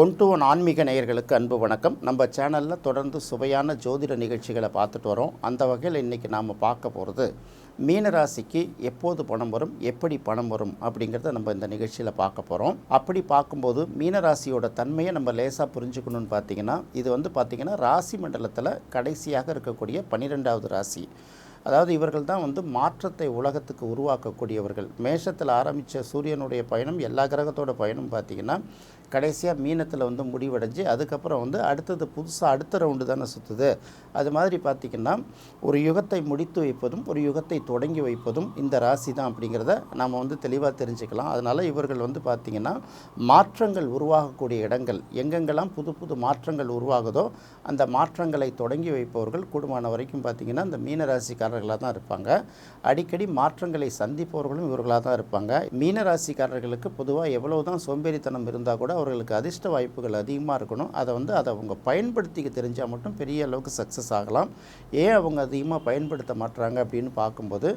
One to one ஆன்மீக நேயர்களுக்கு அன்பு வணக்கம். நம்ம சேனலில் தொடர்ந்து சுவையான ஜோதிட நிகழ்ச்சிகளை பார்த்துட்டு வரோம். அந்த வகையில் இன்றைக்கி நாம் பார்க்க போகிறது மீனராசிக்கு எப்போது பணம் வரும் எப்படி பணம் வரும் அப்படிங்கிறத நம்ம இந்த நிகழ்ச்சியில் பார்க்க போகிறோம் அப்படி பார்க்கும்போது மீனராசியோட தன்மையை நம்ம லேசாக புரிஞ்சுக்கணும்னு பார்த்தீங்கன்னா இது வந்து பார்த்திங்கன்னா ராசி மண்டலத்தில் கடைசியாக இருக்கக்கூடிய பன்னிரெண்டாவது ராசி. அதாவது இவர்கள் தான் வந்து மாற்றத்தை உலகத்துக்கு உருவாக்கக்கூடியவர்கள். மேஷத்தில் ஆரம்பித்த சூரியனுடைய பயணம் எல்லா கிரகத்தோட பயணம் பார்த்திங்கன்னா கடைசியாக மீனத்தில் வந்து முடிவடைஞ்சு அதுக்கப்புறம் வந்து அடுத்தது புதுசாக அடுத்த ரவுண்டு தானே சுற்றுது அது மாதிரி பார்த்திங்கன்னா ஒரு யுகத்தை முடித்து வைப்பதும் ஒரு யுகத்தை தொடங்கி வைப்பதும் இந்த ராசி தான் அப்படிங்கிறத நாம் வந்து தெளிவாக தெரிஞ்சுக்கலாம். அதனால் இவர்கள் வந்து பார்த்திங்கன்னா மாற்றங்கள் உருவாகக்கூடிய இடங்கள் எங்கெங்கெல்லாம் புது புது மாற்றங்கள் உருவாகுதோ அந்த மாற்றங்களை தொடங்கி வைப்பவர்கள் கூடுமான வரைக்கும் பார்த்திங்கன்னா இந்த மீனராசிக்காரர்களாக தான் இருப்பாங்க. அடிக்கடி மாற்றங்களை சந்திப்பவர்களும் இவர்களாக தான் இருப்பாங்க. மீனராசிக்காரர்களுக்கு பொதுவாக எவ்வளோ தான் சோம்பேறித்தனம் இருந்தால் கூட அவர்களுக்கு அதிர்ஷ்ட வாய்ப்புகள் அதிகமாக இருக்கணும். அதை வந்து அதை அவங்க பயன்படுத்திக்க தெரிஞ்சால் மட்டும் பெரிய அளவுக்கு சக்ஸஸ் ஆகலாம். ஏன் அவங்க அதிகமாக பயன்படுத்த மாட்டுறாங்க அப்படின்னு பார்க்கும்போது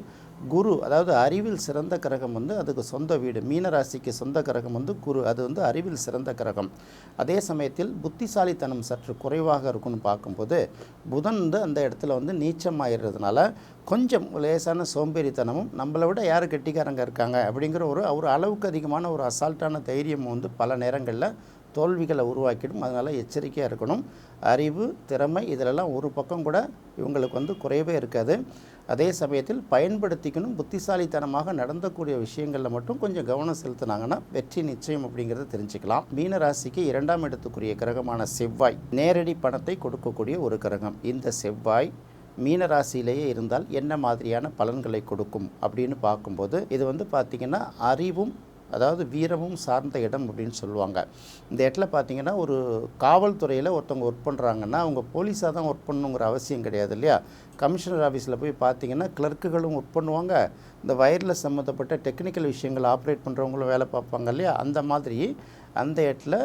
குரு அதாவது அறிவில் சிறந்த கிரகம் வந்து அதுக்கு சொந்த வீடு. மீனராசிக்கு சொந்த கிரகம் வந்து குரு அது வந்து அறிவில் சிறந்த கிரகம். அதே சமயத்தில் புத்திசாலித்தனம் சற்று குறைவாக இருக்கும்னு பார்க்கும்போது புதன் வந்து அந்த இடத்துல வந்து நீச்சமாயிடுறதுனால கொஞ்சம் லேசான சோம்பேறித்தனமும் நம்மளை விட யார் கெட்டிக்காரங்க இருக்காங்க அப்படிங்கிற ஒரு ஒரு அளவுக்கு அதிகமான ஒரு அசால்ட்டான தைரியம் வந்து பல நேரங்களில் தோல்விகளை உருவாக்கிடும். அதனால் எச்சரிக்கையாக இருக்கணும். அறிவு திறமை இதிலெல்லாம் ஒரு பக்கம் கூட இவங்களுக்கு வந்து குறையவே இருக்காது. அதே சமயத்தில் பயன்படுத்திக்கணும். புத்திசாலித்தனமாக நடந்தக்கூடிய விஷயங்களில் மட்டும் கொஞ்சம் கவனம் செலுத்தினாங்கன்னா வெற்றி நிச்சயம் அப்படிங்கிறத தெரிஞ்சுக்கலாம். மீன ராசிக்கு இரண்டாம் இடத்துக்குரிய கிரகமான செவ்வாய் நேரடி பணத்தை கொடுக்கக்கூடிய ஒரு கிரகம். இந்த செவ்வாய் மீன ராசியிலேயே இருந்தால் என்ன மாதிரியான பலன்களை கொடுக்கும் அப்படின்னு பார்க்கும்போது இது வந்து பார்த்திங்கன்னா அறிவும் அதாவது வீரமும் சார்ந்த இடம் அப்படின்னு சொல்லுவாங்க. இந்த இடத்துல பார்த்தீங்கன்னா ஒரு காவல்துறையில் ஒருத்தவங்க ஒர்க் பண்ணுறாங்கன்னா அவங்க போலீஸாக தான் ஒர்க் பண்ணணுங்கிற அவசியம் கிடையாது இல்லையா? கமிஷனர் ஆஃபீஸில் போய் பார்த்தீங்கன்னா கிளர்க்குகளும் ஒர்க் பண்ணுவாங்க. இந்த வயர்லெஸ் சம்மந்தப்பட்ட டெக்னிக்கல் விஷயங்கள் ஆப்ரேட் பண்ணுறவங்களும் வேலை பார்ப்பாங்க இல்லையா? அந்த மாதிரி அந்த இடத்துல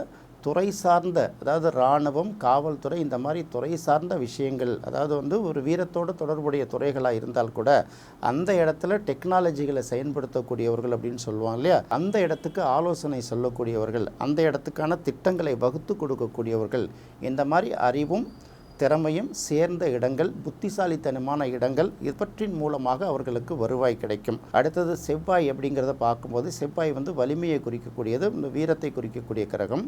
துறை சார்ந்த அதாவது இராணுவம் காவல்துறை இந்த மாதிரி துறை சார்ந்த விஷயங்கள் அதாவது வந்து ஒரு வீரத்தோடு தொடர்புடைய துறைகளாக இருந்தால் கூட அந்த இடத்துல டெக்னாலஜிகளை செயல்படுத்தக்கூடியவர்கள் அப்படின்னு சொல்லுவாங்க இல்லையா? அந்த இடத்துக்கு ஆலோசனை சொல்லக்கூடியவர்கள் அந்த இடத்துக்கான திட்டங்களை வகுத்து கொடுக்கக்கூடியவர்கள் இந்த மாதிரி அறிவும் திறமையும் சேர்ந்த இடங்கள் புத்திசாலித்தனமான இடங்கள் இவற்றின் மூலமாக அவர்களுக்கு வருவாய் கிடைக்கும். அடுத்தது செவ்வாய் அப்படிங்கிறத பார்க்கும்போது செவ்வாய் வந்து வலிமையை குறிக்கக்கூடியது இந்த வீரத்தை குறிக்கக்கூடிய கிரகம்.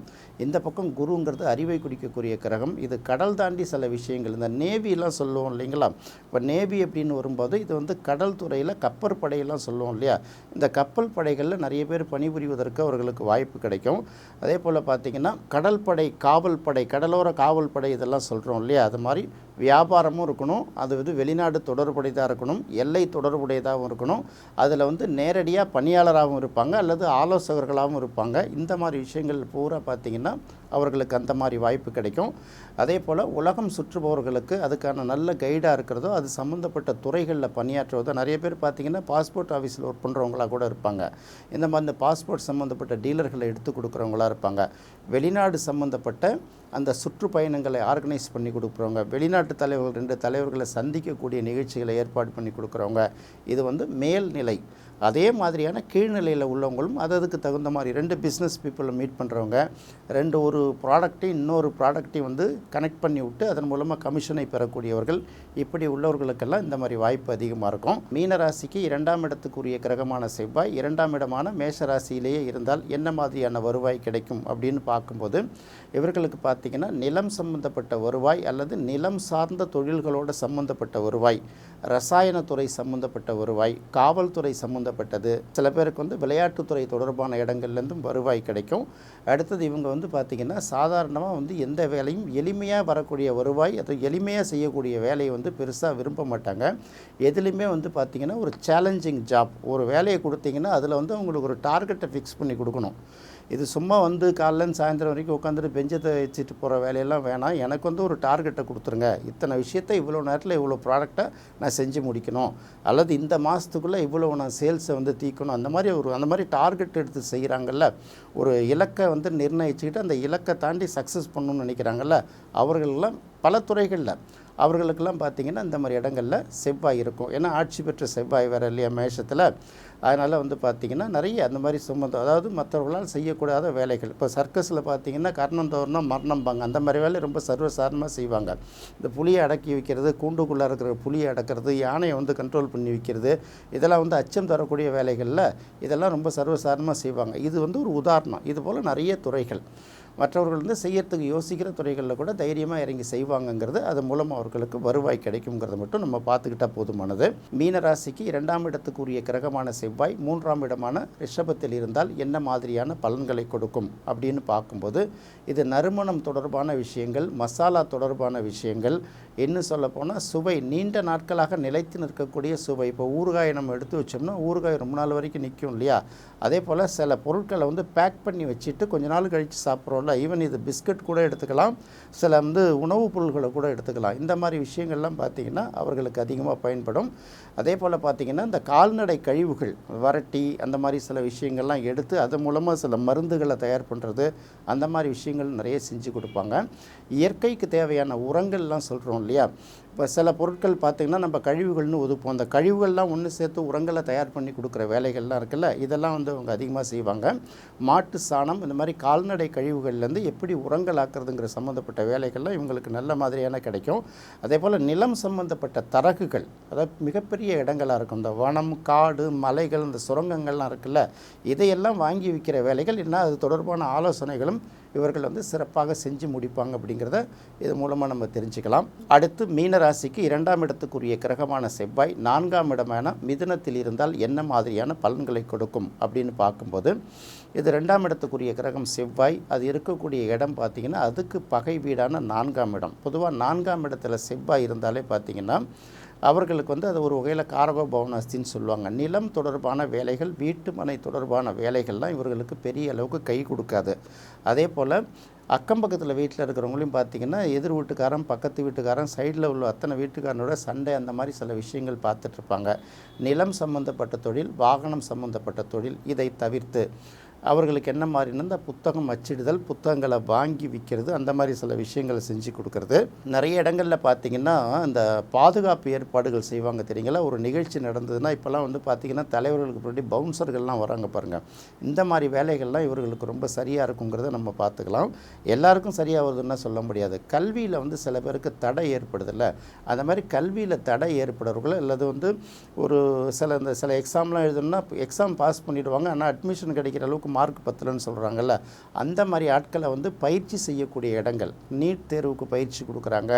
இந்த பக்கம் குருங்கிறது அறிவை குறிக்கக்கூடிய கிரகம். இது கடல் தாண்டி சில விஷயங்கள். இந்த நேவிலாம் சொல்லுவோம் இல்லைங்களா? இப்போ நேவி அப்படின்னு வரும்போது இது வந்து கடல் துறையில் கப்பற்படையெல்லாம் சொல்லுவோம் இல்லையா? இந்த கப்பல் படைகளில் நிறைய பேர் பணிபுரிவதற்கு அவர்களுக்கு வாய்ப்பு கிடைக்கும். அதே போல் பார்த்திங்கன்னா கடல் படை காவல் படை கடலோர காவல் படை இதெல்லாம் சொல்கிறோம் இல்லையா? அது மாதிரி வியாபாரமும் இருக்கணும். அது வந்து வெளிநாடு தொடர்புடையதாக இருக்கணும். எல்லை தொடர்புடையதாகவும் இருக்கணும். அதில் வந்து நேரடியாக பணியாளராகவும் இருப்பாங்க அல்லது ஆலோசகர்களாகவும் இருப்பாங்க. இந்த மாதிரி விஷயங்கள் பூரா பார்த்திங்கன்னா அவர்களுக்கு அந்த மாதிரி வாய்ப்பு கிடைக்கும். அதே போல் உலகம் சுற்றுபவர்களுக்கு அதுக்கான நல்ல கைடாக இருக்கிறதோ அது சம்மந்தப்பட்ட துறைகளில் பணியாற்றுவதோ நிறைய பேர் பார்த்திங்கன்னா பாஸ்போர்ட் ஆஃபீஸில் ஒர்க் பண்ணுறவங்களா கூட இருப்பாங்க. இந்த மாதிரி இந்த பாஸ்போர்ட் சம்மந்தப்பட்ட டீலர்களை எடுத்து கொடுக்குறவங்களா இருப்பாங்க. வெளிநாடு சம்மந்தப்பட்ட அந்த சுற்றுப்பயணங்களை ஆர்கனைஸ் பண்ணி கொடுக்குறவங்க வெளிநாடு வெளிநாட்டு தலைவர்கள் ரெண்டு தலைவர்களை சந்திக்கக்கூடிய நிகழ்ச்சிகளை ஏற்பாடு பண்ணி கொடுக்குறவங்க இது வந்து மேல்நிலை. அதே மாதிரியான கீழ்நிலையில் உள்ளவங்களும் அது அதுக்கு தகுந்த மாதிரி ரெண்டு பிஸ்னஸ் பீப்புளை மீட் பண்ணுறவங்க ரெண்டு ஒரு ப்ராடக்ட்டையும் இன்னொரு ப்ராடக்ட்டையும் வந்து கனெக்ட் பண்ணி விட்டு அதன் மூலமாக கமிஷனை பெறக்கூடியவர்கள் இப்படி உள்ளவர்களுக்கெல்லாம் இந்த மாதிரி வாய்ப்பு அதிகமாக இருக்கும். மீனராசிக்கு இரண்டாம் இடத்துக்குரிய கிரகமான செவ்வாய் இரண்டாம் இடமான மேஷ ராசியிலேயே இருந்தால் என்ன மாதிரியான வருவாய் கிடைக்கும் அப்படின்னு பார்க்கும்போது இவர்களுக்கு பார்த்திங்கன்னா நிலம் சம்பந்தப்பட்ட வருவாய் அல்லது நிலம் சார்ந்த தொழில்களோடு சம்பந்தப்பட்ட வருவாய் ரசாயனத்துறை சம்பந்தப்பட்ட வருவாய் காவல்துறை சம்பந்தப்பட்டது. சில பேருக்கு வந்து விளையாட்டுத்துறை தொடர்பான இடங்கள்லேருந்தும் வருவாய் கிடைக்கும். அடுத்தது இவங்க வந்து பார்த்திங்கன்னா சாதாரணமாக வந்து எந்த வேலையும் எளிமையாக வரக்கூடிய வருவாய் அது எளிமையாக செய்யக்கூடிய வேலையை வந்து பெருசாக விரும்ப மாட்டாங்க. எதுலேயுமே வந்து பார்த்திங்கன்னா ஒரு சேலஞ்சிங் ஜாப் ஒரு வேலையை கொடுத்தீங்கன்னா அதில் வந்து அவங்களுக்கு ஒரு டார்கெட்டை ஃபிக்ஸ் பண்ணி கொடுக்கணும். இது சும்மா வந்து காலையிலேருந்து சாயந்தரம் வரைக்கும் உட்காந்துட்டு பெஞ்சத்தை வச்சுட்டு போகிற வேலையெல்லாம் வேணாம். எனக்கு வந்து ஒரு டார்கெட்டை கொடுத்துருங்க. இத்தனை விஷயத்தை இவ்வளோ நேரத்தில் இவ்வளோ ப்ராடக்டை நான் செஞ்சு முடிக்கணும். அல்லது இந்த மாதத்துக்குள்ளே இவ்வளோ நான் சேல்ஸை வந்து தீக்கணும். அந்த மாதிரி ஒரு அந்த மாதிரி டார்கெட் எடுத்து செய்கிறாங்கல்ல ஒரு இலக்கை வந்து நிர்ணயிச்சுக்கிட்டு அந்த இலக்கை தாண்டி சக்ஸஸ் பண்ணணும்னு நினைக்கிறாங்கல்ல அவர்களெல்லாம் பல துறைகளில். அவர்களுக்கெல்லாம் பார்த்திங்கன்னா இந்த மாதிரி இடங்களில் செவ்வாய் இருக்கும். ஏன்னா ஆட்சி பெற்ற செவ்வாய் வேறு இல்லையா மேஷத்தில். அதனால் வந்து பார்த்திங்கன்னா நிறைய அந்த மாதிரி சுமந்தம் அதாவது மற்றவர்களால் செய்யக்கூடாத வேலைகள். இப்போ சர்க்கஸில் பார்த்திங்கன்னா கர்ணம் தோறுனா மரணம்பாங்க அந்த மாதிரி வேலை ரொம்ப சர்வசாரணமாக செய்வாங்க. இந்த புளியை அடக்கி வைக்கிறது கூண்டுக்குள்ளே இருக்கிற புளியை அடக்கிறது யானையை வந்து கண்ட்ரோல் பண்ணி வைக்கிறது இதெல்லாம் வந்து அச்சம் தரக்கூடிய வேலைகளில் இதெல்லாம் ரொம்ப சர்வசாரணமாக செய்வாங்க. இது வந்து ஒரு உதாரணம். இது போல் நிறைய துறைகள். மற்றவர்கள் வந்து செய்யறதுக்கு யோசிக்கிற துறைகளில் கூட தைரியமாக இறங்கி செய்வாங்கங்கிறது அது மூலம் அவர்களுக்கு வருவாய் கிடைக்குங்கிறத மட்டும் நம்ம பார்த்துக்கிட்டா போதுமானது. மீனராசிக்கு இரண்டாம் இடத்துக்குரிய கிரகமான செவ்வாய் மூன்றாம் இடமான ரிஷபத்தில் இருந்தால் என்ன மாதிரியான பலன்களை கொடுக்கும் அப்படின்னு பார்க்கும்போது இது நறுமணம் தொடர்பான விஷயங்கள் மசாலா தொடர்பான விஷயங்கள் இன்னும் சொல்லப்போனால் சுவை நீண்ட நாட்களாக நிலைத்து நிற்கக்கூடிய சுவை. இப்போ ஊறுகாயை நம்ம எடுத்து வச்சோம்னா ஊறுகாய் ரொம்ப நாள் வரைக்கும் நிற்கும் இல்லையா? அதே போல் சில பொருட்களை வந்து பேக் பண்ணி வச்சுட்டு கொஞ்ச நாள் கழித்து சாப்பிட்றோம்ல ஈவன் இது பிஸ்கட் கூட எடுத்துக்கலாம் சில வந்து உணவுப் பொருள்களை கூட எடுத்துக்கலாம். இந்த மாதிரி விஷயங்கள்லாம் பார்த்திங்கன்னா அவர்களுக்கு அதிகமாக பயன்படும். அதே போல் பார்த்திங்கன்னா இந்த கால்நடை கழிவுகள் வரட்டி அந்த மாதிரி சில விஷயங்கள்லாம் எடுத்து அது மூலமாக சில மருந்துகளை தயார் பண்ணுறது அந்த மாதிரி விஷயங்கள் நிறைய செஞ்சு கொடுப்பாங்க. இயற்கைக்கு தேவையான உரங்கள்லாம் சொல்கிறோம் இல்லையா? இப்போ சில பொருட்கள் பார்த்திங்கன்னா நம்ம கழிவுகள்னு ஒதுப்போம். அந்த கழிவுகள்லாம் ஒன்று சேர்த்து உரங்களை தயார் பண்ணி கொடுக்குற வேலைகள்லாம் இருக்குல்ல இதெல்லாம் வந்து அவங்க அதிகமாக செய்வாங்க. மாட்டு சாணம் இந்த மாதிரி கால்நடை கழிவுகள்லேருந்து எப்படி உரங்கள் ஆக்குறதுங்கிற சம்மந்தப்பட்ட வேலைகள்லாம் இவங்களுக்கு நல்ல மாதிரியான கிடைக்கும். அதே போல் நிலம் சம்மந்தப்பட்ட தரகுகள் அதாவது மிகப்பெரிய இடங்களாக இருக்கும். இந்த வனம் காடு மலைகள் இந்த சுரங்கங்கள்லாம் இருக்குல்ல இதையெல்லாம் வாங்கி விற்கிற வேலைகள் என்ன அது தொடர்பான ஆலோசனைகளும் இவர்கள் வந்து சிறப்பாக செஞ்சு முடிப்பாங்க அப்படிங்கிறத இது மூலமாக நம்ம தெரிஞ்சுக்கலாம். அடுத்து மீனராசிக்கு இரண்டாம் இடத்துக்குரிய கிரகமான செவ்வாய் நான்காம் இடமான மிதுனத்தில் இருந்தால் என்ன மாதிரியான பலன்களை கொடுக்கும் அப்படின்னு பார்க்கும்போது இது ரெண்டாம் இடத்துக்குரிய கிரகம் செவ்வாய் அது இருக்கக்கூடிய இடம் பார்த்திங்கன்னா அதுக்கு பகை வீடான நான்காம் இடம். பொதுவாக நான்காம் இடத்துல செவ்வாய் இருந்தாலே பார்த்திங்கன்னா அவர்களுக்கு வந்து அது ஒரு வகையில் காரக பவனாஸ்தின்னு சொல்லுவாங்க. நிலம் தொடர்பான வேலைகள் வீட்டு மனை தொடர்பான வேலைகள்லாம் இவர்களுக்கு பெரிய அளவுக்கு கை கொடுக்காது. அதே போல் அக்கம் பக்கத்தில் வீட்டில் இருக்கிறவங்களையும் பார்த்தீங்கன்னா எதிர் வீட்டுக்காரன் பக்கத்து வீட்டுக்காரன் சைடில் உள்ள அத்தனை வீட்டுக்காரனோட சண்டை அந்த மாதிரி சில விஷயங்கள் பார்த்துட்ருப்பாங்க நிலம் சம்மந்தப்பட்ட தொழில் வாகனம் சம்மந்தப்பட்ட தொழில் இதை தவிர்த்து. அவர்களுக்கு என்ன மாதிரினா இந்த புத்தகம் அச்சிடுதல் புத்தகங்களை வாங்கி விற்கிறது அந்த மாதிரி சில விஷயங்களை செஞ்சு கொடுக்கறது. நிறைய இடங்களில் பார்த்தீங்கன்னா இந்த பாதுகாப்பு ஏற்பாடுகள் செய்வாங்க தெரியுங்களா? ஒரு நிகழ்ச்சி நடந்ததுன்னா இப்போல்லாம் வந்து பார்த்திங்கன்னா தலைவர்களுக்கு முன்னாடி பவுன்சர்கள்லாம் வராங்க பாருங்கள் இந்த மாதிரி வேலைகள்லாம் இவர்களுக்கு ரொம்ப சரியாக இருக்குங்கிறத நம்ம பார்த்துக்கலாம் எல்லாருக்கும் சரியாக வருதுன்னா சொல்ல முடியாது. கல்வியில் வந்து சில பேருக்கு தடை ஏற்படுதில்ல. அந்த மாதிரி கல்வியில் தடை ஏற்படுறவர்கள் அல்லது வந்து ஒரு சில இந்த சில எக்ஸாம்லாம் எழுதணும்னா எக்ஸாம் பாஸ் பண்ணிவிடுவாங்க ஆனால் அட்மிஷன் கிடைக்கிற அளவுக்கு மார்க் பத்தலன்னு சொல்கிறாங்கல்ல அந்த மாதிரி ஆட்களை வந்து பயிற்சி செய்யக்கூடிய இடங்கள் நீட் தேர்வுக்கு பயிற்சி கொடுக்குறாங்க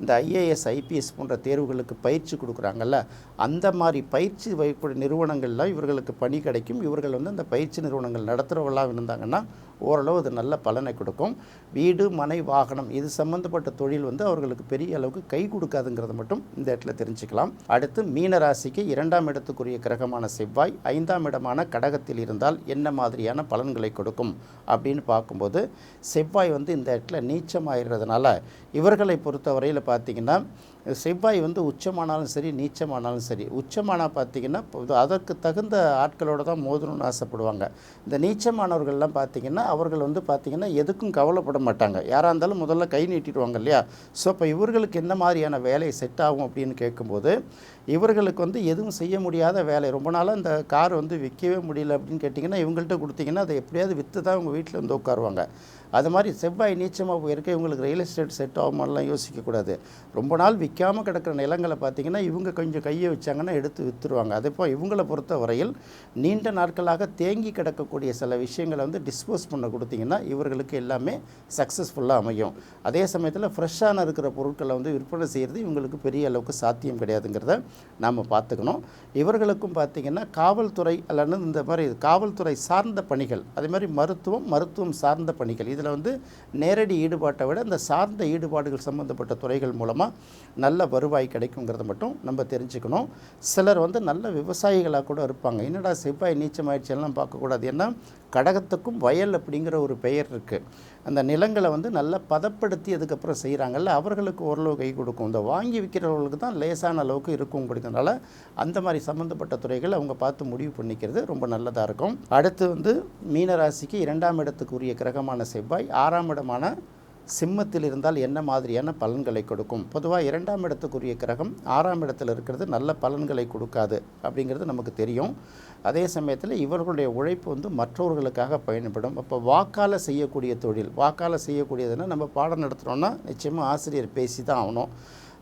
இந்த ஐஏஎஸ் ஐபிஎஸ் போன்ற தேர்வுகளுக்கு பயிற்சி கொடுக்குறாங்கல்ல அந்த மாதிரி பயிற்சி வைக்கக்கூடிய நிறுவனங்கள்லாம் இவர்களுக்கு பணி கிடைக்கும். இவர்கள் வந்து அந்த பயிற்சி நிறுவனங்கள் நடத்துகிறவர்களாக இருந்தாங்கன்னா ஓரளவு அது நல்ல பலனை கொடுக்கும். வீடு மனை வாகனம் இது சம்மந்தப்பட்ட தொழில் வந்து அவர்களுக்கு பெரிய அளவுக்கு கை கொடுக்காதுங்கிறத மட்டும் இந்த இடத்துல தெரிஞ்சுக்கலாம். அடுத்து மீன ராசிக்கு இரண்டாம் இடத்துக்குரிய கிரகமான செவ்வாய் ஐந்தாம் இடமான கடகத்தில் இருந்தால் என்ன மாதிரியான பலன்களை கொடுக்கும் அப்படின்னு பார்க்கும்போது செவ்வாய் வந்து இந்த இடத்துல நீச்சமாயிடுறதுனால இவர்களை பொறுத்தவரையில் பார்த்தீங்கன்னா செவ்வாய் வந்து உச்சமானாலும் சரி நீச்சமானாலும் சரி. உச்சமானால் பார்த்தீங்கன்னா அதற்கு தகுந்த ஆட்களோடு தான் மோதணும்னு ஆசைப்படுவாங்க. இந்த நீச்சமானவர்கள்லாம் பார்த்தீங்கன்னா அவர்கள் வந்து பார்த்தீங்கன்னா எதுக்கும் கவலைப்பட மாட்டாங்க. யாராக இருந்தாலும் முதல்ல கை நீட்டிடுவாங்க இல்லையா? ஸோ இப்போ இவர்களுக்கு என்ன மாதிரியான வேலை செட் ஆகும் அப்படின்னு கேட்கும்போது இவர்களுக்கு வந்து எதுவும் செய்ய முடியாத வேலை. ரொம்ப நாளாக இந்த கார் வந்து விற்கவே முடியல அப்படின்னு கேட்டிங்கன்னா இவங்கள்ட்ட கொடுத்தீங்கன்னா அதை எப்படியாவது விற்று தான் உங்கள் வீட்டில் வந்து உட்காருவாங்க. அது மாதிரி செவ்வாய் நீச்சமாக போயிருக்க இவங்களுக்கு ரியல் எஸ்டேட் செட் ஆகுமாலாம் யோசிக்கக்கூடாது. ரொம்ப நாள் விற்காமல் கிடக்கிற நிலங்களை பார்த்தீங்கன்னா இவங்க கொஞ்சம் கையை வச்சாங்கன்னா எடுத்து விற்றுருவாங்க அதேப்போ இவங்களை பொறுத்த வரையில் நீண்ட நாட்களாக தேங்கி கிடக்கக்கூடிய சில விஷயங்களை வந்து டிஸ்போஸ் பண்ண கொடுத்தீங்கன்னா இவர்களுக்கு எல்லாமே சக்ஸஸ்ஃபுல்லாக அமையும். அதே சமயத்தில் ஃப்ரெஷ்ஷான இருக்கிற பொருட்களை வந்து விற்பனை செய்கிறது இவங்களுக்கு பெரிய அளவுக்கு சாத்தியம் கிடையாதுங்கிறத நாம் பார்த்துக்கணும். இவர்களுக்கும் பார்த்திங்கன்னா காவல்துறை அல்லது இந்த மாதிரி காவல்துறை சார்ந்த பணிகள் அதே மாதிரி மருத்துவம் மருத்துவம் சார்ந்த பணிகள் இதில் வந்து நேரடி ஈடுபாட்டை விட இந்த சார்ந்த ஈடுபாடுகள் சம்மந்தப்பட்ட துறைகள் மூலமாக நல்ல வருவாய் கிடைக்குங்கிறத மட்டும் நம்ம தெரிஞ்சுக்கணும். சிலர் வந்து நல்ல விவசாயிகளாக கூட இருப்பாங்க. என்னடா செவ்வாய் நீச்சமாயிடுச்செல்லாம் பார்க்கக்கூடாது. ஏன்னா கடகத்துக்கும் வயல் அப்படிங்கிற ஒரு பெயர் இருக்குது அந்த நிலங்களை வந்து நல்லா பதப்படுத்தி அதுக்கப்புறம் செய்கிறாங்கல்ல அவர்களுக்கு ஓரளவு கை கொடுக்கும். இந்த வாங்கி விற்கிறவர்களுக்கு தான் லேசான அளவுக்கு இருக்கும் கொடுக்கறதுனால அந்த மாதிரி சம்மந்தப்பட்ட துறைகள் அவங்க பார்த்து முடிவு பண்ணிக்கிறது ரொம்ப நல்லதாக இருக்கும். அடுத்து வந்து மீனராசிக்கு இரண்டாம் இடத்துக்குரிய கிரகமான செவ்வாய் ஆறாம் இடமான சிம்மத்தில் இருந்தால் என்ன மாதிரியான பலன்களை கொடுக்கும்? பொதுவாக இரண்டாம் இடத்துக்குரிய கிரகம் ஆறாம் இடத்துல இருக்கிறது நல்ல பலன்களை கொடுக்காது அப்படிங்கிறது நமக்கு தெரியும். அதே சமயத்தில் இவர்களுடைய உழைப்பு வந்து மற்றவர்களுக்காக பயன்படும். அப்போ வாக்கால் செய்யக்கூடிய தொழில் வாக்கால் செய்யக்கூடியதுன்னா நம்ம பாடம் நடத்துகிறோன்னா நிச்சயமாக ஆசிரியர் பேசி தான் ஆகணும்.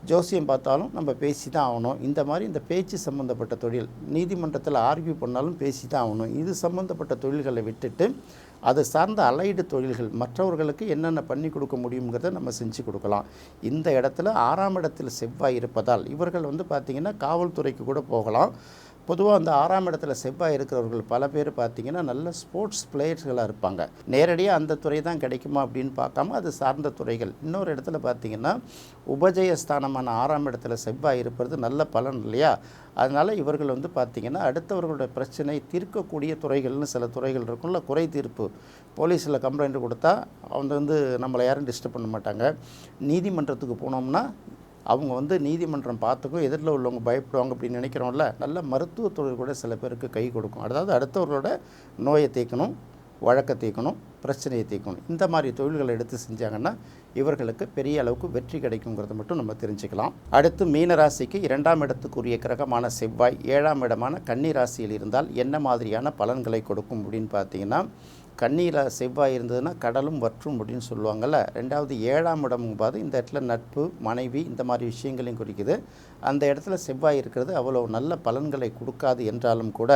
ஜோசியம் பார்த்தாலும் நம்ம பேசி தான் ஆகணும். இந்த மாதிரி இந்த பேச்சு சம்மந்தப்பட்ட தொழில் நீதிமன்றத்தில் ஆர்கியூ பண்ணாலும் பேசி தான் ஆகணும். இது சம்மந்தப்பட்ட தொழில்களை விட்டுட்டு அது சார்ந்த அலைடு தொழில்கள் மற்றவர்களுக்கு என்னென்ன பண்ணி கொடுக்க முடியுங்கிறத நம்ம செஞ்சு கொடுக்கலாம். இந்த இடத்துல ஆறாம் இடத்தில் செவ்வாய் இருப்பதால் இவர்கள் வந்து பார்த்திங்கன்னா காவல்துறைக்கு கூட போகலாம். பொதுவாக அந்த ஆறாம் இடத்துல செவ்வாய் இருக்கிறவர்கள் பல பேர் பார்த்திங்கன்னா நல்ல ஸ்போர்ட்ஸ் பிளேயர்ஸ்களாக இருப்பாங்க. நேரடியாக அந்த துறை தான் கிடைக்குமா அப்படின்னு பார்க்காம அது சார்ந்த துறைகள். இன்னொரு இடத்துல பார்த்திங்கன்னா உபஜயஸ்தானமான ஆறாம் இடத்துல செவ்வாய் இருப்பது நல்ல பலன் இல்லையா? அதனால் இவர்கள் வந்து பார்த்திங்கன்னா அடுத்தவர்களுடைய பிரச்சனை தீர்க்கக்கூடிய துறைகள்னு சில துறைகள் இருக்கும்ல குறை தீர்ப்பு. போலீஸில் கம்ப்ளைண்ட் கொடுத்தா அவங்க வந்து நம்மளை யாரும் டிஸ்டர்ப் பண்ண மாட்டாங்க. நீதிமன்றத்துக்கு போனோம்னா அவங்க வந்து நீதிமன்றம் பார்த்துக்கும் எதிரில் உள்ளவங்க பயப்படுவாங்க அப்படின்னு நினைக்கிறோம்ல நல்ல மருத்துவ தொழில் கூட சில பேருக்கு கை கொடுக்கும். அதாவது அடுத்தவர்களோட நோயை தீர்க்கணும் வழக்கை தீர்க்கணும் பிரச்சனையை தீர்க்கணும். இந்த மாதிரி தொழில்களை எடுத்து செஞ்சாங்கன்னா இவர்களுக்கு பெரிய அளவுக்கு வெற்றி கிடைக்குங்கிறத மட்டும் நம்ம தெரிஞ்சுக்கலாம். அடுத்து மீன ராசிக்கு இரண்டாம் இடத்துக்குரிய கிரகமான செவ்வாய் ஏழாம் இடமான கன்னி ராசியில் இருந்தால் என்ன மாதிரியான பலன்களை கொடுக்கும் அப்படின்னு பார்த்தீங்கன்னா கண்ணியில் செவ்வாய் இருந்ததுன்னா கடலும் வற்றும் அப்படின்னு சொல்லுவாங்கள்ல ரெண்டாவது ஏழாம் இடம் பாது இந்த இடத்துல நட்பு மனைவி இந்த மாதிரி விஷயங்களையும் குறிக்குது. அந்த இடத்துல செவ்வாய் இருக்கிறது அவ்வளோ நல்ல பலன்களை கொடுக்காது என்றாலும் கூட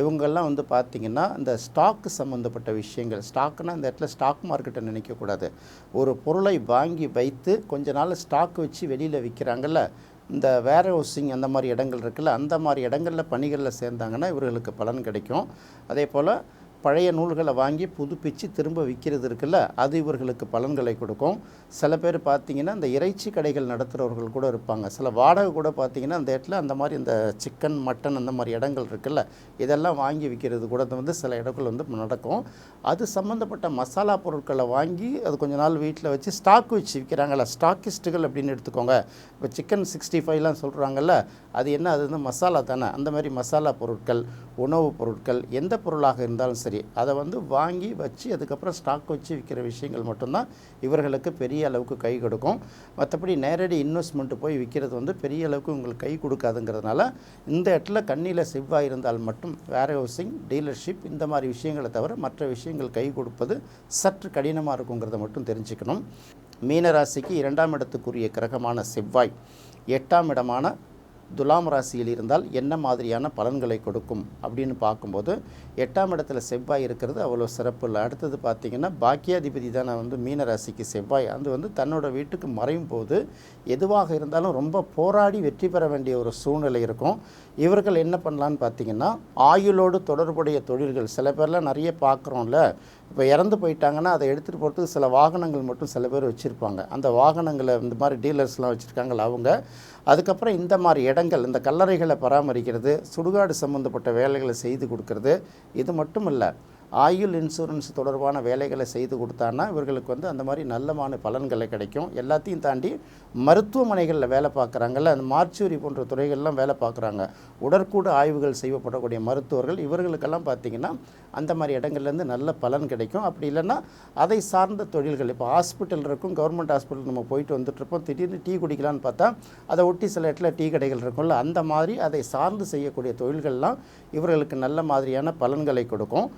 இவங்கெல்லாம் வந்து பார்த்திங்கன்னா இந்த ஸ்டாக்கு சம்மந்தப்பட்ட விஷயங்கள் ஸ்டாக்குனா இந்த இடத்துல ஸ்டாக் மார்க்கெட்டை நினைக்கக்கூடாது. ஒரு பொருளை வாங்கி வைத்து கொஞ்ச நாள் ஸ்டாக் வச்சு வெளியில் விற்கிறாங்கல்ல இந்த வேர் ஹவுசிங் அந்த மாதிரி இடங்கள் இருக்குல்ல அந்த மாதிரி இடங்களில் பணிகளில் சேர்ந்தாங்கன்னா இவர்களுக்கு பலன் கிடைக்கும். அதே போல் பழைய நூல்களை வாங்கி புதுப்பிச்சு திரும்ப விற்கிறது இருக்குல்ல அது இவர்களுக்கு பலன்களை கொடுக்கும். சில பேர் பார்த்தீங்கன்னா இந்த இறைச்சி கடைகள் நடத்துகிறவர்கள் கூட இருப்பாங்க. சில வாடகை கூட பார்த்தீங்கன்னா அந்த இடத்துல அந்த மாதிரி இந்த சிக்கன் மட்டன் அந்த மாதிரி இடங்கள் இருக்குல்ல இதெல்லாம் வாங்கி விற்கிறது கூட வந்து சில இடங்கள் வந்து நடக்கும். அது சம்மந்தப்பட்ட மசாலா பொருட்களை வாங்கி அது கொஞ்ச நாள் வீட்டில் வச்சு ஸ்டாக் வச்சு விற்கிறாங்கல்ல ஸ்டாக்கிஸ்ட்டுகள் அப்படின்னு எடுத்துக்கோங்க. இப்போ சிக்கன் சிக்ஸ்டி ஃபைவ்லாம் சொல்கிறாங்கல்ல அது என்ன அது வந்து மசாலா தானே. அந்த மாதிரி மசாலா பொருட்கள் உணவுப் பொருட்கள் எந்த பொருளாக இருந்தாலும் சரி அதை வந்து வாங்கி வச்சு அதுக்கப்புறம் ஸ்டாக் வச்சு விற்கிற விஷயங்கள் மட்டும்தான் இவர்களுக்கு பெரிய அளவுக்கு கை கொடுக்கும். மற்றபடி நேரடி இன்வெஸ்ட்மெண்ட் போய் விற்கிறது வந்து பெரிய அளவுக்கு உங்களுக்கு கை கொடுக்காதுங்கிறதுனால இந்த இடத்துல கண்ணியில் செவ்வாய் இருந்தால் மட்டும் வேர் ஹவுசிங் டீலர்ஷிப் இந்த மாதிரி விஷயங்களை தவிர மற்ற விஷயங்கள் கை கொடுப்பது சற்று கடினமாக இருக்குங்கிறத மட்டும் தெரிஞ்சுக்கணும். மீனராசிக்கு இரண்டாம் இடத்துக்குரிய கிரகமான செவ்வாய் எட்டாம் இடமான துலாம் ராசியில் இருந்தால் என்ன மாதிரியான பலன்களை கொடுக்கும் அப்படின்னு பார்க்கும்போது எட்டாம் இடத்துல செவ்வாய் இருக்கிறது அவ்வளோ சிறப்பு இல்லை. அடுத்தது பார்த்திங்கன்னா பாக்கியாதிபதி தான் வந்து மீன ராசிக்கு செவ்வாய். அது வந்து தன்னோட வீட்டுக்கு மறையும் போது எதுவாக இருந்தாலும் ரொம்ப போராடி வெற்றி பெற வேண்டிய ஒரு சூழ்நிலை இருக்கும். இவர்கள் என்ன பண்ணலான்னு பார்த்தீங்கன்னா ஆயுளோடு தொடர்புடைய தொழில்கள் சில பேர்லாம் நிறைய பார்க்குறோம்ல இப்போ இறந்து போயிட்டாங்கன்னா அதை எடுத்துகிட்டு போகிறதுக்கு சில வாகனங்கள் மட்டும் சில பேர் வச்சுருப்பாங்க. அந்த வாகனங்களை இந்த மாதிரி டீலர்ஸ்லாம் வச்சுருக்காங்களா அவங்க அதுக்கப்புறம் இந்த மாதிரி இடங்கள் இந்த கல்லறைகளை பராமரிக்கிறது சுடுகாடு சம்மந்தப்பட்ட வேலைகளை செய்து கொடுக்கறது இது மட்டும் இல்லை ஆயுள் இன்சூரன்ஸ் தொடர்பான வேலைகளை செய்து கொடுத்தான்னா இவர்களுக்கு வந்து அந்த மாதிரி நல்லமான பலன்களை கிடைக்கும். எல்லாத்தையும் தாண்டி மருத்துவமனைகளில் வேலை பார்க்குறாங்கல்ல அந்த மார்ச்சூரி போன்ற துறைகள்லாம் வேலை பார்க்குறாங்க. உடற்கூடு ஆய்வுகள் செய்யப்படக்கூடிய மருத்துவர்கள் இவர்களுக்கெல்லாம் பார்த்திங்கன்னா அந்த மாதிரி இடங்கள்லேருந்து நல்ல பலன் கிடைக்கும். அப்படி இல்லைன்னா அதை சார்ந்த தொழில்கள் இப்போ ஹாஸ்பிட்டல் இருக்கும் கவர்மெண்ட் ஹாஸ்பிட்டல் நம்ம போயிட்டு வந்துட்டுருப்போம் திடீர்னு டீ குடிக்கலான்னு பார்த்தா அதை ஒட்டி சில இடத்துல டீ கடைகள் இருக்கும்ல அந்த மாதிரி அதை சார்ந்து செய்யக்கூடிய தொழில்கள்லாம் இவர்களுக்கு நல்ல மாதிரியான பலன்களை கொடுக்கும்.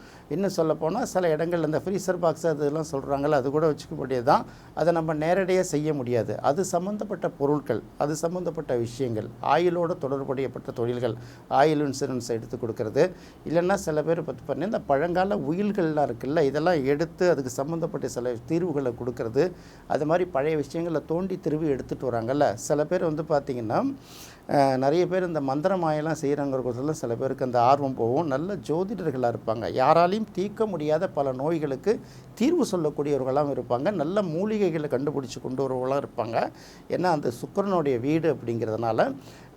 இன்னும் சொல்லப்போனால் சில இடங்கள் இந்த ஃப்ரீசர் பாக்ஸ் அதெல்லாம் சொல்கிறாங்கள அது கூட வச்சுக்க முடியாது தான். அதை நம்ம நேரடியாக செய்ய முடியாது. அது சம்மந்தப்பட்ட பொருட்கள் அது சம்மந்தப்பட்ட விஷயங்கள் ஆயிலோட தொடர்புடையப்பட்ட தொழில்கள் ஆயில் இன்சூரன்ஸ் எடுத்து கொடுக்கறது. இல்லைன்னா சில பேர் பற்றி பண்ணி இந்த பழங்கால உயில்கள்லாம் இருக்குல்ல இதெல்லாம் எடுத்து அதுக்கு சம்மந்தப்பட்ட சில தீர்வுகளை கொடுக்கறது. அது மாதிரி பழைய விஷயங்களை தோண்டி திருவி எடுத்துகிட்டு வராங்கல்ல. சில பேர் வந்து பார்த்திங்கன்னா நிறைய பேர் இந்த மந்திரமாயெல்லாம் செய்கிறாங்கிறதுல சில பேருக்கு அந்த ஆர்வம் போகும். நல்ல ஜோதிடர்களாக இருப்பாங்க. யாராலையும் தீர்க்க முடியாத பல நோய்களுக்கு தீர்வு சொல்லக்கூடியவர்களாகவும் இருப்பாங்க. நல்ல மூலிகைகளை கண்டுபிடிச்சி கொண்டு வரவங்களாம் இருப்பாங்க. ஏன்னா அந்த சுக்கரனுடைய வீடு அப்படிங்கிறதுனால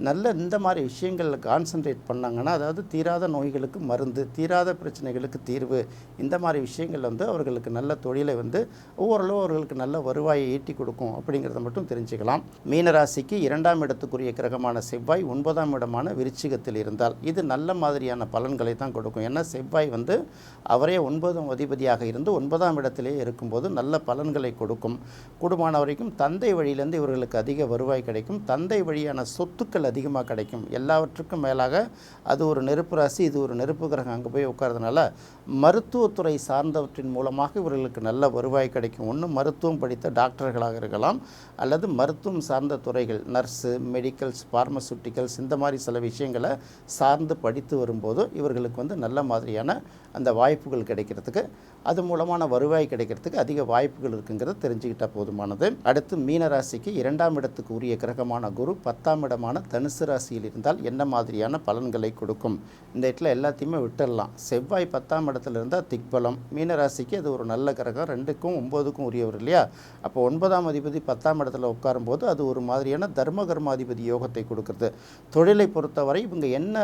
நல்ல இந்த மாதிரி விஷயங்களில் கான்சென்ட்ரேட் பண்ணாங்கன்னா அதாவது தீராத நோய்களுக்கு மருந்து தீராத பிரச்சனைகளுக்கு தீர்வு இந்த மாதிரி விஷயங்கள் வந்து அவர்களுக்கு நல்ல தொழிலை வந்து ஓரளவு அவர்களுக்கு நல்ல வருவாயை ஈட்டி கொடுக்கும் அப்படிங்கிறத மட்டும் தெரிஞ்சுக்கலாம். மீனராசிக்கு இரண்டாம் இடத்துக்குரிய கிரகமான செவ்வாய் ஒன்பதாம் இடமான விருச்சிகத்தில் இருந்தால் இது நல்ல மாதிரியான பலன்களை தான் கொடுக்கும். ஏன்னா செவ்வாய் வந்து அவரே ஒன்பதாம் அதிபதியாக இருந்து ஒன்பதாம் இடத்திலே இருக்கும்போது நல்ல பலன்களை கொடுக்கும். கூடுமான வரைக்கும் தந்தை வழியிலேருந்து இவர்களுக்கு அதிக வருவாய் கிடைக்கும். தந்தை வழியான சொத்துக்கள் அதிகமாக கிடைக்கும். எல்லாவற்றுக்கும் மேலாக அது ஒரு நெருப்பு ராசி இது ஒரு நெருப்பு கிரகம். அங்கே போய் உட்கார்றதுனால மருத்துவத்துறை சார்ந்தவற்றின் மூலமாக இவர்களுக்கு நல்ல வருவாய் கிடைக்கும். ஒன்று மருத்துவம் படித்த டாக்டர்களாக இருக்கலாம். அல்லது மருத்துவம் சார்ந்த துறைகள் நர்ஸு மெடிக்கல்ஸ் ஃபார்மசூட்டிக்கல்ஸ் இந்த மாதிரி சில விஷயங்களை சார்ந்து படித்து வரும்போது இவர்களுக்கு வந்து நல்ல மாதிரியான அந்த வாய்ப்புகள் கிடைக்கிறதுக்கு அது மூலமான வருவாய் கிடைக்கிறதுக்கு அதிக வாய்ப்புகள் இருக்குங்கிறத தெரிஞ்சுக்கிட்டால் போதுமானது. அடுத்து மீனராசிக்கு இரண்டாம் இடத்துக்கு உரிய கிரகமான குரு பத்தாம் இடமான தனுசு ராசியில் இருந்தால் என்ன மாதிரியான பலன்களை கொடுக்கும்? இந்த இடத்துல எல்லாத்தையுமே விட்டுடலாம். செவ்வாய் பத்தாம் இடத்துல இருந்தால் திக்பலம். மீனராசிக்கு அது ஒரு நல்ல கிரகம். ரெண்டுக்கும் ஒம்போதுக்கும் உரியவர் இல்லையா? அப்போ ஒன்பதாம் அதிபதி பத்தாம் இடத்துல உட்காரும்போது அது ஒரு மாதிரியான தர்ம கர்மாதிபதி யோகத்தை கொடுக்குறது. தொழிலை பொறுத்தவரை இவங்க என்ன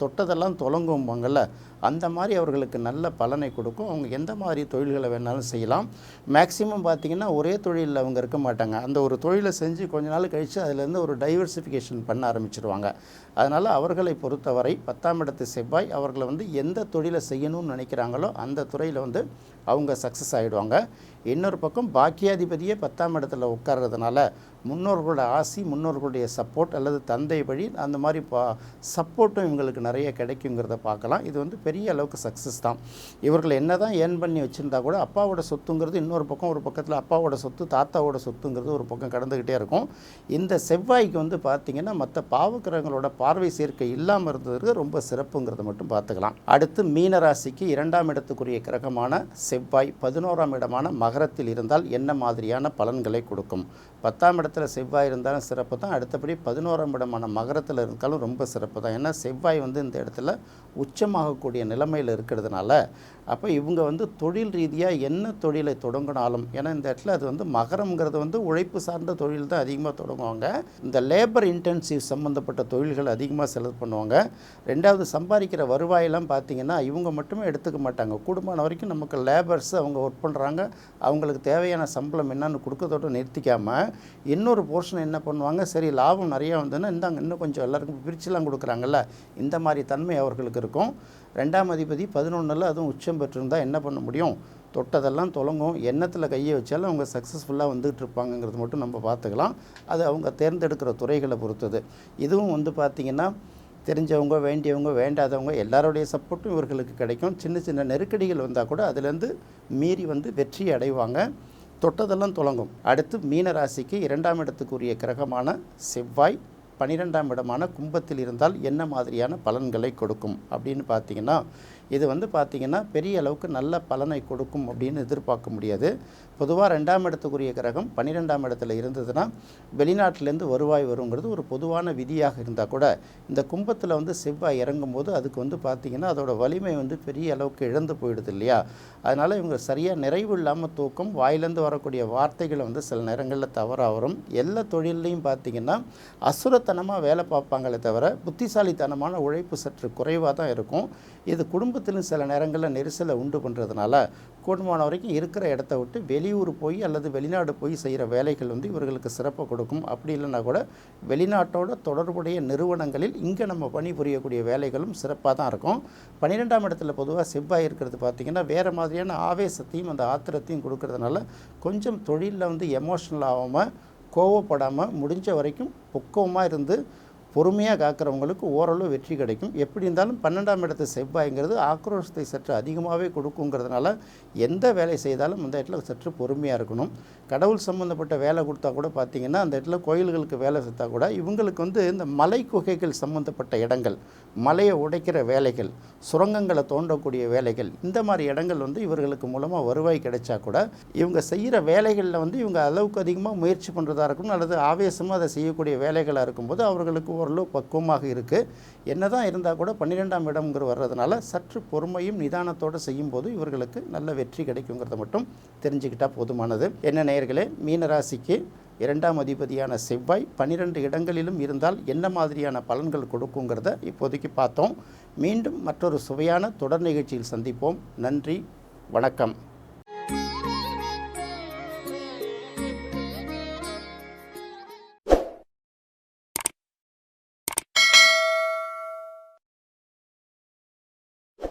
தொட்டதெல்லாம் தொடங்கும்பாங்கல்ல அந்த மாதிரி அவர்களுக்கு நல்ல பலனை கொடுக்கும். அவங்க எந்த மாதிரி தொழில்களை வேணாலும் செய்யலாம். மேக்ஸிமம் பார்த்திங்கன்னா ஒரே தொழிலில் அவங்க இருக்க மாட்டாங்க. அந்த ஒரு தொழிலை செஞ்சு கொஞ்ச நாள் கழித்து அதுலேருந்து ஒரு டைவர்சிஃபிகேஷன் பண்ண ஆரம்பிச்சிருவாங்க. அதனால் அவர்களை பொறுத்தவரை பத்தாம் இடத்து செவ்வாய் அவர்களை வந்து எந்த தொழிலை செய்யணும்னு நினைக்கிறாங்களோ அந்த துறையில் வந்து அவங்க சக்ஸஸ் ஆகிடுவாங்க இன்னொரு பக்கம் பாக்கியாதிபதியே பத்தாம் இடத்துல உட்கார்றதுனால முன்னோர்களோட ஆசி முன்னோர்களுடைய சப்போர்ட் அல்லது தந்தை வழி அந்த மாதிரி பா சப்போர்ட்டும் இவங்களுக்கு நிறைய கிடைக்குங்கிறத பார்க்கலாம். இது வந்து பெரிய அளவுக்கு சக்ஸஸ் தான். இவர்கள் என்ன தான் ஏர்ன் பண்ணி வச்சுருந்தா கூட அப்பாவோட சொத்துங்கிறது இன்னொரு பக்கம் ஒரு பக்கத்தில் அப்பாவோட சொத்து தாத்தாவோட சொத்துங்கிறது ஒரு பக்கம் கடந்துக்கிட்டே இருக்கும். இந்த செவ்வாய்க்கு வந்து பார்த்திங்கன்னா மற்ற பாவக்கிரகங்களோட பார்வை சேர்க்கை இல்லாமல் இருந்ததற்கு ரொம்ப சிறப்புங்கிறத மட்டும் பார்த்துக்கலாம். அடுத்து மீனராசிக்கு இரண்டாம் இடத்துக்குரிய கிரகமான செவ்வாய் பதினோராம் இடமான மகரத்தில் இருந்தால் என்ன மாதிரியான பலன்களை கொடுக்கும்? பத்தாம் இடத்துல செவ்வாய் இருந்தாலும் சிறப்பு தான். அடுத்தபடி பதினோராம் இடமான மகரத்தில் இருந்தாலும் ரொம்ப சிறப்பு தான். ஏன்னா செவ்வாய் வந்து இந்த இடத்துல உச்சமாகக்கூடிய நிலைமையில் இருக்கிறதுனால அப்போ இவங்க வந்து தொழில் ரீதியாக என்ன தொழிலை தொடங்கினாலும் ஏன்னா இந்த இடத்துல அது வந்து மகரம்ங்கிறது வந்து உழைப்பு சார்ந்த தொழில் தான் அதிகமாக தொடங்குவாங்க. இந்த லேபர் இன்டென்சிவ் சம்மந்தப்பட்ட தொழில்கள் அதிகமாக செலவு பண்ணுவாங்க. ரெண்டாவது சம்பாதிக்கிற வருவாயெல்லாம் பார்த்திங்கன்னா இவங்க மட்டுமே எடுத்துக்க மாட்டாங்க. கூடுமான வரைக்கும் நமக்கு லேபர்ஸ் அவங்க ஒர்க் பண்ணுறாங்க அவங்களுக்கு தேவையான சம்பளம் என்னன்னு கொடுக்கறதோட நிறுத்திக்காமல் இன்னொரு போர்ஷன் என்ன பண்ணுவாங்க? சரி லாபம் நிறையா வந்ததுன்னா இந்தாங்க இன்னும் கொஞ்சம் எல்லாருக்கும் பிரிச்சுலாம் கொடுக்குறாங்கல்ல. இந்த மாதிரி தன்மை அவர்களுக்கு இருக்கும். ரெண்டாம் அதிபதி பதினொன்றில் அதுவும் உச்சம் பெற்றிருந்தால் என்ன பண்ண முடியும்? தொட்டதெல்லாம் தொலங்கும். எண்ணத்தில் கையை வச்சாலும் அவங்க சக்ஸஸ்ஃபுல்லாக வந்துகிட்டு இருப்பாங்கங்கிறது மட்டும் நம்ம பார்த்துக்கலாம். அது அவங்க தேர்ந்தெடுக்கிற துறைகளை பொறுத்தது. இதுவும் வந்து பார்த்திங்கன்னா தெரிஞ்சவங்க வேண்டியவங்க வேண்டாதவங்க எல்லாருடைய சப்போர்ட்டும் இவர்களுக்கு கிடைக்கும். சின்ன சின்ன நெருக்கடிகள் வந்தால் கூட அதுலேருந்து மீறி வந்து வெற்றி அடைவாங்க. தொட்டதெல்லாம் தொடங்கும் அடுத்து மீன ராசிக்கு இரண்டாம் இடத்துக்குரிய கிரகமான செவ்வாய் பன்னிரெண்டாம் இடமான கும்பத்தில் இருந்தால் என்ன மாதிரியான பலன்களை கொடுக்கும் அப்படின்னு பார்த்தீங்கன்னா இது வந்து பார்த்திங்கன்னா பெரிய அளவுக்கு நல்ல பலனை கொடுக்கும் அப்படின்னு எதிர்பார்க்க முடியாது. பொதுவாக ரெண்டாம் இடத்துக்குரிய கிரகம் பன்னிரெண்டாம் இடத்துல இருந்ததுன்னா வெளிநாட்டிலேருந்து வருவாய் வருங்கிறது ஒரு பொதுவான விதியாக இருந்தால் கூட இந்த கும்பத்தில் வந்து செவ்வாய் இறங்கும்போது அதுக்கு வந்து பார்த்திங்கன்னா அதோட வலிமை வந்து பெரிய அளவுக்கு இழந்து போயிடுது இல்லையா? அதனால் இவங்க சரியாக நிறைவு இல்லாமல் தூக்கம் வாயிலேருந்து வரக்கூடிய வார்த்தைகளை வந்து சில நேரங்களில் தவறாக வரும் எல்லா தொழில்லையும் பார்த்திங்கன்னா அசுரத்தனமாக வேலை பார்ப்பாங்களே தவிர புத்திசாலித்தனமான உழைப்பு சற்று குறைவாக தான் இருக்கும். இது குடும்ப குடும்பத்திலும் சில நேரங்களில் நெரிசலை உண்டு பண்ணுறதுனால கூடுமான வரைக்கும் இருக்கிற இடத்த விட்டு வெளியூர் போய் அல்லது வெளிநாடு போய் செய்கிற வேலைகள் வந்து இவர்களுக்கு சிறப்பை கொடுக்கும். அப்படி இல்லைன்னா கூட வெளிநாட்டோட தொடர்புடைய நிறுவனங்களில் இங்கே நம்ம பணிபுரியக்கூடிய வேலைகளும் சிறப்பாக தான் இருக்கும். பன்னிரெண்டாம் இடத்துல பொதுவாக செவ்வாய் இருக்கிறது பார்த்திங்கன்னா வேறு மாதிரியான ஆவேசத்தையும் அந்த ஆத்திரத்தையும் கொடுக்கறதுனால கொஞ்சம் தொழிலில் வந்து எமோஷ்னல் ஆகாமல் கோவப்படாமல் முடிஞ்ச வரைக்கும் பக்குவமாக இருந்து பொறுமையாக காக்கிறவங்களுக்கு ஓரளவு வெற்றி கிடைக்கும். எப்படி இருந்தாலும் பன்னெண்டாம் இடத்து செவ்வாய்ங்கிறது ஆக்ரோஷத்தை சற்று அதிகமாகவே கொடுக்குங்கிறதுனால எந்த வேலை செய்தாலும் அந்த இடத்துல சற்று பொறுமையாக இருக்கணும். கடவுள் சம்மந்தப்பட்ட வேலை கொடுத்தா கூட பார்த்திங்கன்னா அந்த இடத்துல கோயில்களுக்கு வேலை செத்தா கூட இவங்களுக்கு வந்து இந்த மலை குகைகள் சம்மந்தப்பட்ட இடங்கள் மலையை உடைக்கிற வேலைகள் சுரங்கங்களை தோண்டக்கூடிய வேலைகள் இந்த மாதிரி இடங்கள் வந்து இவர்களுக்கு மூலமாக வருவாய் கிடைச்சா கூட இவங்க செய்கிற வேலைகளில் வந்து இவங்க அளவுக்கு அதிகமாக முயற்சி பண்ணுறதா இருக்கணும் அல்லது ஆவேசமாக அதை செய்யக்கூடிய வேலைகளாக இருக்கும்போது அவர்களுக்கு ஓரளவு பக்குவமாக இருக்குது என்ன தான் இருந்தால் கூட பன்னிரெண்டாம் இடம்ங்கிற வர்றதுனால சற்று பொறுமையும் நிதானத்தோடு செய்யும்போது இவர்களுக்கு நல்ல வெற்றி கிடைக்குங்கிறத மட்டும் தெரிஞ்சுக்கிட்டால் போதுமானது. என்ன நேயர்களே மீனராசிக்கு இரண்டாம் அதிபதியான செவ்வாய் பன்னிரெண்டு இடங்களிலும் இருந்தால் என்ன மாதிரியான பலன்கள் கொடுக்குங்கிறத இப்போதைக்கு பார்த்தோம். மீண்டும் மற்றொரு சுவையான தொடர் நிகழ்ச்சியில் சந்திப்போம். நன்றி வணக்கம்.